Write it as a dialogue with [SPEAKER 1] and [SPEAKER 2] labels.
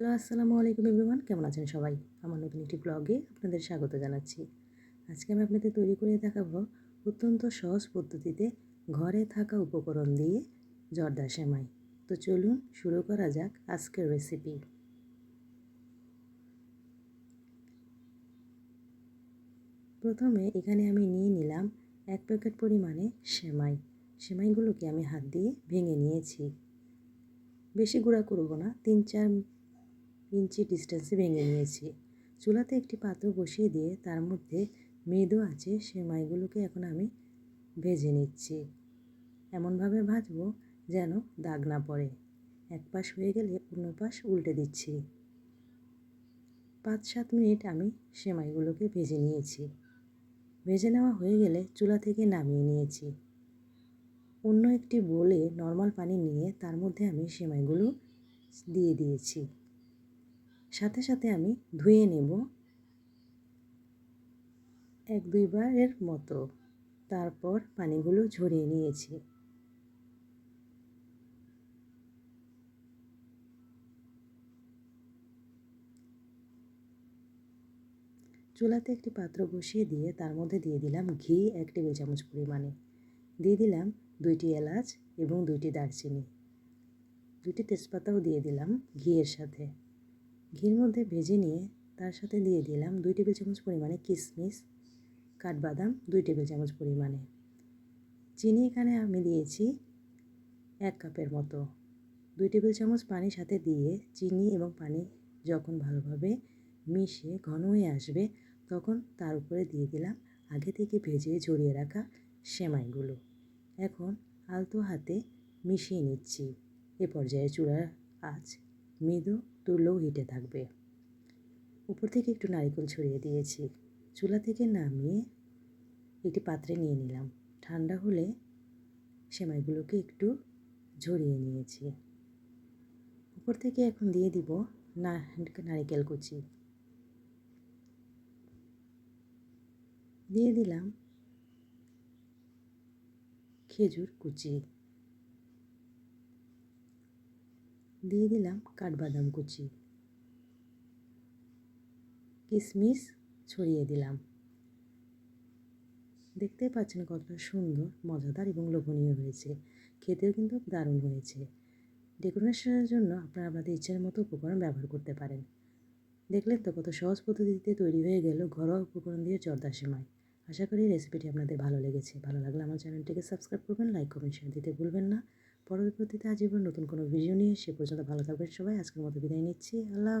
[SPEAKER 1] Hello আসসালামু আলাইকুম everyone, কেমন আছেন সবাই? আমার নতুন একটি ব্লগে আপনাদের স্বাগত জানাচ্ছি। আজকে আমি আপনাদের তৈরি করে দেখাবো অত্যন্ত সহজ পদ্ধতিতে ঘরে থাকা উপকরণ দিয়ে জর্দা সেমাই। তো চলুন শুরু করা যাক আজকের রেসিপি প্রথমে এখানে আমি নিয়ে নিলাম এক প্যাকেট পরিমাণে সেমাই। সেমাইগুলোকে আমি হাত দিয়ে ভেঙে নিয়েছি। বেশি গুঁড়া করব না, তিন চার ইঞ্চি ডিস্টেন্সে ভেঙে নিয়েছি। চুলাতে একটি পাত্র বসিয়ে দিয়ে তার মধ্যে মৃদু আছে সেমাইগুলোকে এখন আমি ভেজে নিচ্ছি। এমনভাবে ভাজবো যেন দাগ না পড়ে। এক পাশ হয়ে গেলে অন্য পাশ উল্টে দিচ্ছি। পাঁচ সাত মিনিট আমি সেমাইগুলোকে ভেজে নিয়েছি। ভেজে নেওয়া হয়ে গেলে চুলা থেকে নামিয়ে নিয়েছি। অন্য একটি বোলে নর্মাল পানি নিয়ে তার মধ্যে আমি সেমাইগুলো দিয়ে দিয়েছি। সাথে সাথে আমি ধুয়ে নেব এক দুইবারের মতো। তারপর পানিগুলো ঝরিয়ে নিয়েছি। চুলাতে একটি পাত্র বসিয়ে দিয়ে তার মধ্যে দিয়ে দিলাম ঘি এক টেবিল চামচ পরিমাণে। দিয়ে দিলাম দুইটি এলাচ এবং দুইটি দারচিনি। দুইটি তেজপাতাও দিয়ে দিলাম ঘিয়ের সাথে। ঘির মধ্যে ভেজে নিয়ে তার সাথে দিয়ে দিলাম দুই টেবিল চামচ পরিমাণে কিশমিশ কাঠবাদাম দুই টেবিল চামচ পরিমাণে। চিনি এখানে আমি দিয়েছি এক কাপের মতো। দুই টেবিল চামচ পানির সাথে দিয়ে চিনি এবং পানি যখন ভালোভাবে মিশে ঘন হয়ে আসবে তখন তার উপরে দিয়ে দিলাম আগে থেকে ভেজে ঝরিয়ে রাখা সেমাইগুলো। এখন আলতো হাতে মিশিয়ে নিচ্ছি। এ পর্যায়ে চূড়ার আঁচ মৃদু টু লো হিটে থাকবে। উপর থেকে একটু নারিকেল ছড়িয়ে দিয়েছি। চুলা থেকে নামিয়ে একটি পাত্রে নিয়ে নিলাম। ঠান্ডা হলে সেমাইগুলোকে একটু ঝরিয়ে নিয়েছি। উপর থেকে এখন দিয়ে দিব না, নারিকেল কুচি। দিয়ে দিলাম খেজুর কুচি। দিয়ে দিলাম কাঠবাদাম কুচি। কিশমিশ ছড়িয়ে দিলাম। দেখতে পাচ্ছেন কতটা সুন্দর, মজাদার এবং লোভনীয় হয়েছে। খেতেও কিন্তু দারুণ হয়েছে। ডেকোরেশনের জন্য আপনারা আপনাদের ইচ্ছার মতো উপকরণ ব্যবহার করতে পারেন। দেখলেন তো কত সহজ পদ্ধতিতে তৈরি হয়ে গেল ঘরোয়া উপকরণ দিয়ে জর্দা সেমাই। আশা করি রেসিপিটি আপনাদের ভালো লেগেছে। ভালো লাগলে আমার চ্যানেলটিকে সাবস্ক্রাইব করবেন লাইক কমেন্ট শেয়ার দিতে ভুলবেন না। পরবর্তীতে আজীবন নতুন কোনো ভিডিও নিয়ে, সে পর্যন্ত ভালো থাকবেন সবাই। আজকের মতো বিদায় নিচ্ছি। আল্লাহ